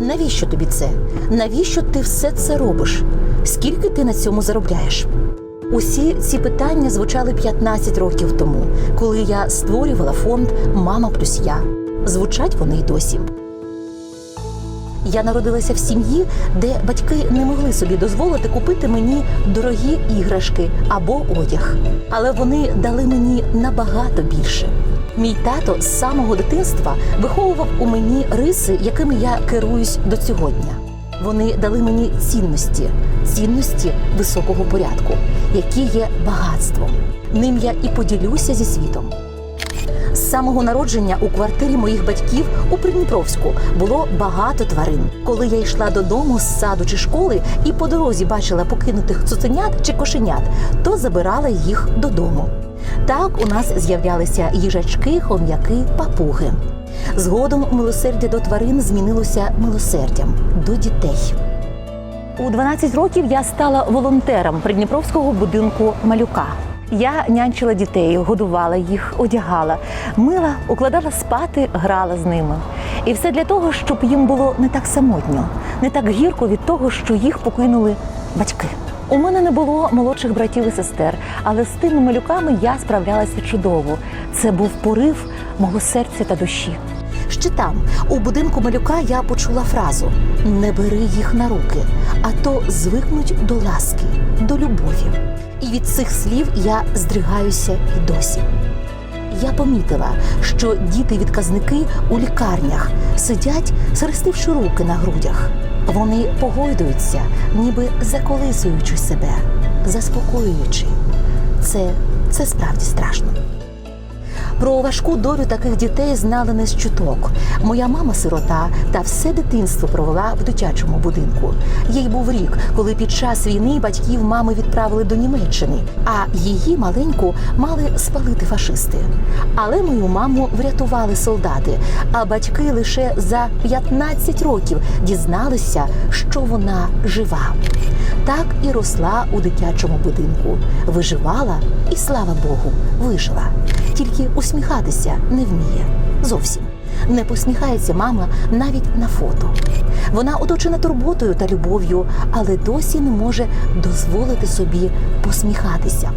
Навіщо тобі це? Навіщо ти все це робиш? Скільки ти на цьому заробляєш? Усі ці питання звучали 15 років тому, коли я створювала фонд Мама плюс я. Звучать вони й досі. Я народилася в сім'ї, де батьки не могли собі дозволити купити мені дорогі іграшки або одяг. Але вони дали мені набагато більше. Мій тато з самого дитинства виховував у мені риси, якими я керуюсь до цього дня. Вони дали мені цінності, цінності високого порядку, які є багатством. Ним я і поділюся зі світом. З самого народження у квартирі моїх батьків у Придніпровську було багато тварин. Коли я йшла додому з саду чи школи і по дорозі бачила покинутих цуценят чи кошенят, то забирала їх додому. Так у нас з'являлися їжачки, хом'яки, папуги. Згодом милосердя до тварин змінилося милосердям до дітей. У 12 років я стала волонтером Придніпровського будинку малюка. Я нянчила дітей, годувала їх, одягала, мила, укладала спати, грала з ними. І все для того, щоб їм було не так самотньо, не так гірко від того, що їх покинули батьки. У мене не було молодших братів і сестер, але з тими малюками я справлялася чудово. Це був порив мого серця та душі. Ще там, у будинку малюка, я почула фразу Не бери їх на руки, а то звикнуть до ласки, до любові. І від цих слів я здригаюся і досі. Я помітила, що діти-відказники у лікарнях сидять, схрестивши руки на грудях. Вони погойдуються, ніби заколисуючи себе, заспокоюючи. Це, це справді страшно. Про важку долю таких дітей знали не з чуток. Моя мама сирота та все дитинство провела в дитячому будинку. Їй був рік, коли під час війни батьків мами відправили до Німеччини, а її маленьку мали спалити фашисти. Але мою маму врятували солдати, а батьки лише за 15 років дізналися, що вона жива. Так і росла у дитячому будинку, виживала і, слава Богу, вижила. Тільки усміхатися не вміє зовсім. Не посміхається мама навіть на фото. Вона оточена турботою та любов'ю, але досі не може дозволити собі посміхатися.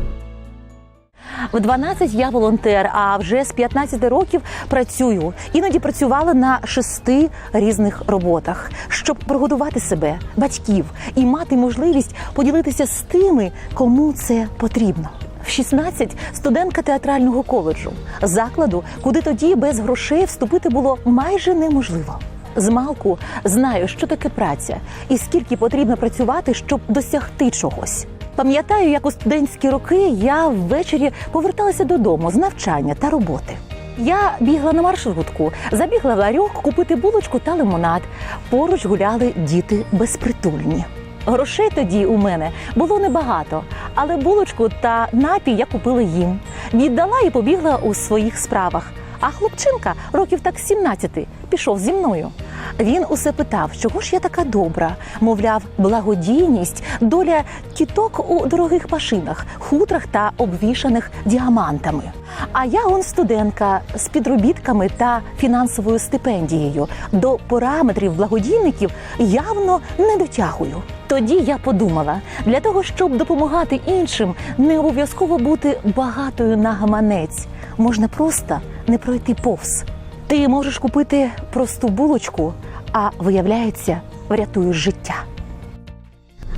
В 12 я волонтер, а вже з 15 років працюю. Іноді працювала на шести різних роботах, щоб прогодувати себе, батьків і мати можливість поділитися з тими, кому це потрібно. В 16 студентка театрального коледжу, закладу, куди тоді без грошей вступити було майже неможливо. Змалку знаю, що таке праця і скільки потрібно працювати, щоб досягти чогось. Пам'ятаю, як у студентські роки я ввечері поверталася додому з навчання та роботи. Я бігла на маршрутку, забігла в ларьок купити булочку та лимонад. Поруч гуляли діти безпритульні. Грошей тоді у мене було небагато, але булочку та напій я купила їм. Віддала і побігла у своїх справах. А хлопчинка, років так 17, пішов зі мною. Він усе питав, чого ж я така добра. Мовляв, благодійність, доля тіток у дорогих машинах, хутрах та обвішаних діамантами. А я он студентка з підробітками та фінансовою стипендією. До параметрів благодійників явно не дотягую. Тоді я подумала, для того, щоб допомагати іншим, не обов'язково бути багатою на гаманець. Можна просто не пройти повз. Ти можеш купити просту булочку, а виявляється, врятуєш життя.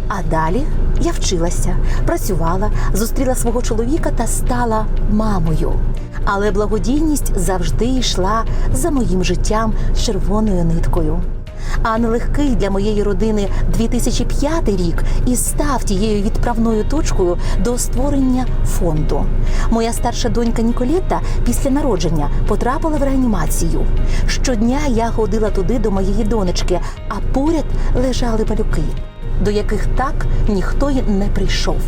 А далі я вчилася, працювала, зустріла свого чоловіка та стала мамою. Але благодійність завжди йшла за моїм життям червоною ниткою. А нелегкий для моєї родини 2005 рік і став тією відправною точкою до створення фонду. Моя старша донька Ніколетта після народження потрапила в реанімацію. Щодня я ходила туди до моєї донечки, а поряд лежали малюки, до яких так ніхто й не прийшов.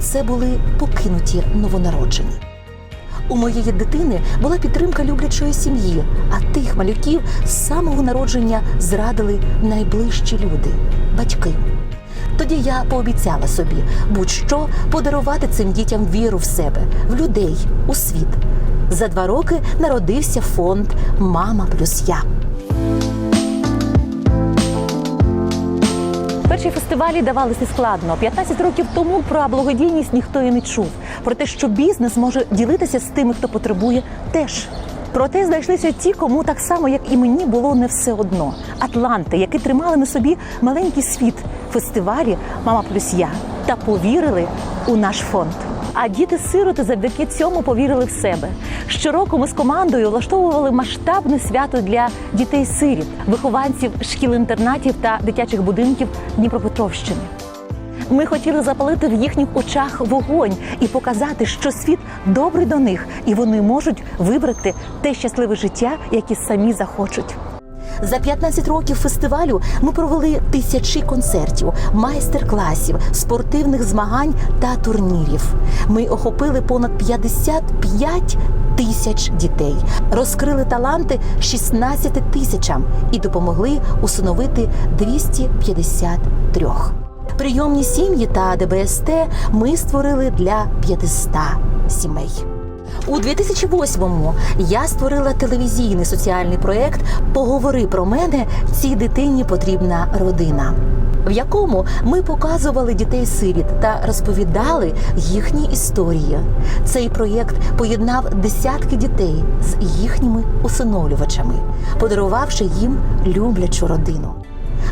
Це були покинуті новонароджені. У моєї дитини була підтримка люблячої сім'ї, а тих малюків з самого народження зрадили найближчі люди батьки. Тоді я пообіцяла собі будь-що подарувати цим дітям віру в себе, в людей, у світ. За два роки народився фонд Мама плюс я. Перші фестивалі давалися складно. 15 років тому про благодійність ніхто і не чув. Про те, що бізнес може ділитися з тими, хто потребує, теж. Проте знайшлися ті, кому так само, як і мені, було не все одно. Атланти, які тримали на собі маленький світ фестивалі Мама плюс я та повірили у наш фонд. А діти-сироти завдяки цьому повірили в себе. Щороку ми з командою влаштовували масштабне свято для дітей-сиріт, вихованців шкіл-інтернатів та дитячих будинків Дніпропетровщини. Ми хотіли запалити в їхніх очах вогонь і показати, що світ добрий до них, і вони можуть вибрати те щасливе життя, яке самі захочуть. За 15 років фестивалю ми провели тисячі концертів, майстер-класів, спортивних змагань та турнірів. Ми охопили понад 55 тисяч дітей, розкрили таланти 16 тисячам і допомогли усиновити 253. Прийомні сім'ї та ДБСТ ми створили для 500 сімей. У 2008-му я створила телевізійний соціальний проєкт Поговори про мене цій дитині потрібна родина, в якому ми показували дітей-сиріт та розповідали їхні історії. Цей проєкт поєднав десятки дітей з їхніми усиновлювачами, подарувавши їм люблячу родину.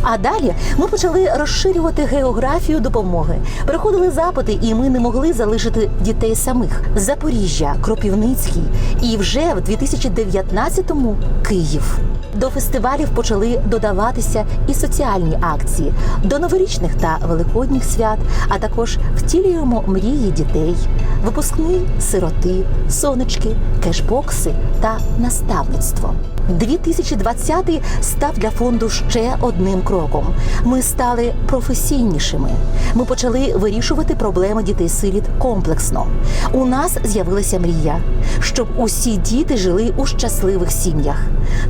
А далі ми почали розширювати географію допомоги. Приходили запити, і ми не могли залишити дітей самих. Запоріжжя, Кропівницький і вже в 2019-му Київ. До фестивалів почали додаватися і соціальні акції до новорічних та великодніх свят, а також втілюємо мрії дітей, випускний сироти, сонечки, кешбокси та наставництво. 2020 став для фонду ще одним кроком. Ми стали професійнішими. Ми почали вирішувати проблеми дітей-сиріт комплексно. У нас з'явилася мрія, щоб усі діти жили у щасливих сім'ях.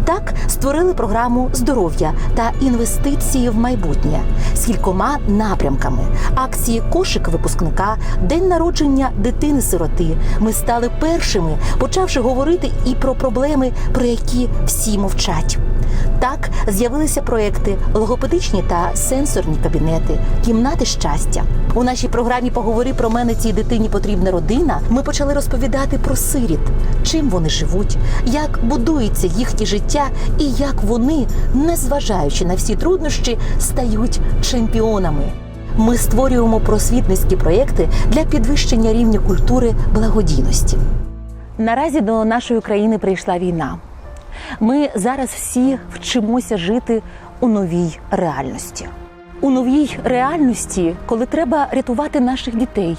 Так створили програму здоров'я та інвестиції в майбутнє з кількома напрямками: акції кошик випускника, день народження дитини-сироти. Ми стали першими, почавши говорити і про проблеми, про які всі мовчать. Так з'явилися проекти логопедичні та сенсорні кабінети, кімнати щастя. У нашій програмі Поговори про мене цій дитині потрібна родина. Ми почали розповідати про сиріт, чим вони живуть, як будується їхнє життя і як вони, незважаючи на всі труднощі, стають чемпіонами. Ми створюємо просвітницькі проекти для підвищення рівня культури благодійності. Наразі до нашої країни прийшла війна. Ми зараз всі вчимося жити у новій реальності. У новій реальності, коли треба рятувати наших дітей,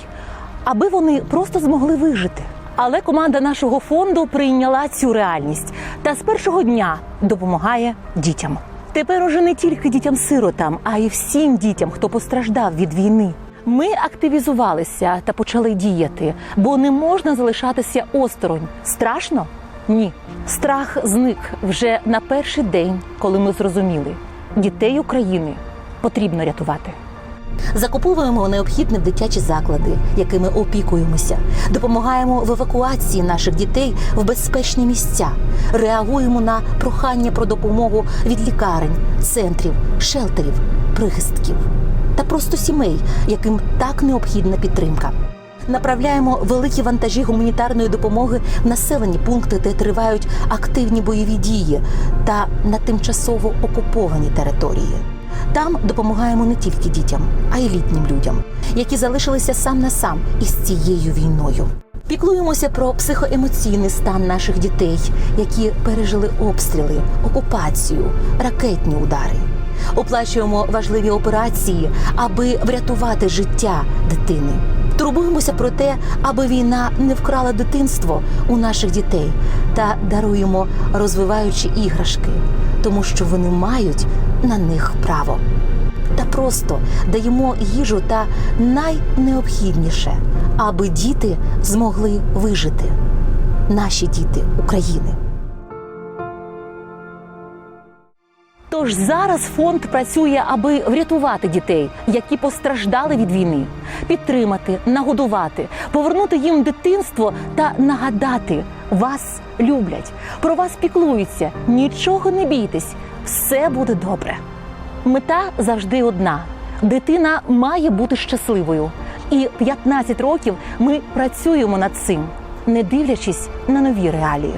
аби вони просто змогли вижити. Але команда нашого фонду прийняла цю реальність та з першого дня допомагає дітям. Тепер уже не тільки дітям-сиротам, а й всім дітям, хто постраждав від війни. Ми активізувалися та почали діяти, бо не можна залишатися осторонь. Страшно? Ні. Страх зник вже на перший день, коли ми зрозуміли, дітей України потрібно рятувати. Закуповуємо необхідне в дитячі заклади, якими опікуємося, допомагаємо в евакуації наших дітей в безпечні місця, реагуємо на прохання про допомогу від лікарень, центрів, шелтерів, прихистків та просто сімей, яким так необхідна підтримка. Направляємо великі вантажі гуманітарної допомоги в населені пункти, де тривають активні бойові дії та на тимчасово окуповані території. Там допомагаємо не тільки дітям, а й літнім людям, які залишилися сам на сам із цією війною. Піклуємося про психоемоційний стан наших дітей, які пережили обстріли, окупацію, ракетні удари. Оплачуємо важливі операції, аби врятувати життя дитини. Турбуємося про те, аби війна не вкрала дитинство у наших дітей та даруємо розвиваючі іграшки, тому що вони мають на них право. Та просто даємо їжу та найнеобхідніше, аби діти змогли вижити. Наші діти України. Тож зараз фонд працює, аби врятувати дітей, які постраждали від війни, підтримати, нагодувати, повернути їм дитинство та нагадати вас люблять, про вас піклуються. Нічого не бійтесь, все буде добре. Мета завжди одна Дитина має бути щасливою. І 15 років ми працюємо над цим, не дивлячись на нові реалії.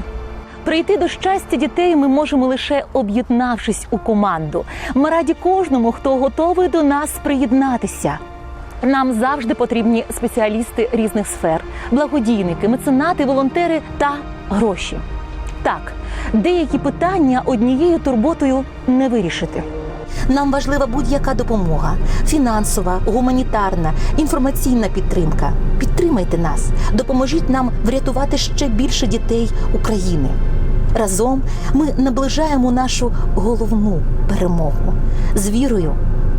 Прийти до щастя дітей ми можемо лише об'єднавшись у команду. Ми раді кожному, хто готовий до нас приєднатися. Нам завжди потрібні спеціалісти різних сфер, благодійники, меценати, волонтери та гроші. Так, деякі питання однією турботою не вирішити. Нам важлива будь-яка допомога: фінансова, гуманітарна, інформаційна підтримка. Підтримайте нас, допоможіть нам врятувати ще більше дітей України. Разом ми наближаємо нашу головну перемогу з вірою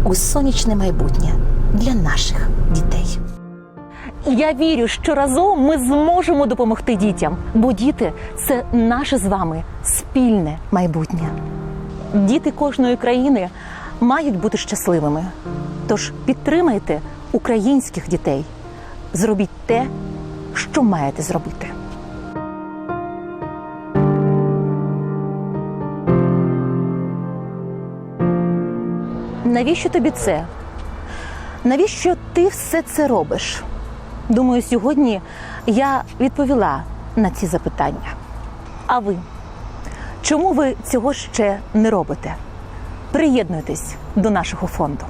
у сонячне майбутнє для наших дітей. Я вірю, що разом ми зможемо допомогти дітям, бо діти це наше з вами спільне майбутнє. Діти кожної країни мають бути щасливими. Тож підтримайте українських дітей. Зробіть те, що маєте зробити. Навіщо тобі це? Навіщо ти все це робиш? Думаю, сьогодні я відповіла на ці запитання. А ви? Чому ви цього ще не робите? Приєднуйтесь до нашого фонду.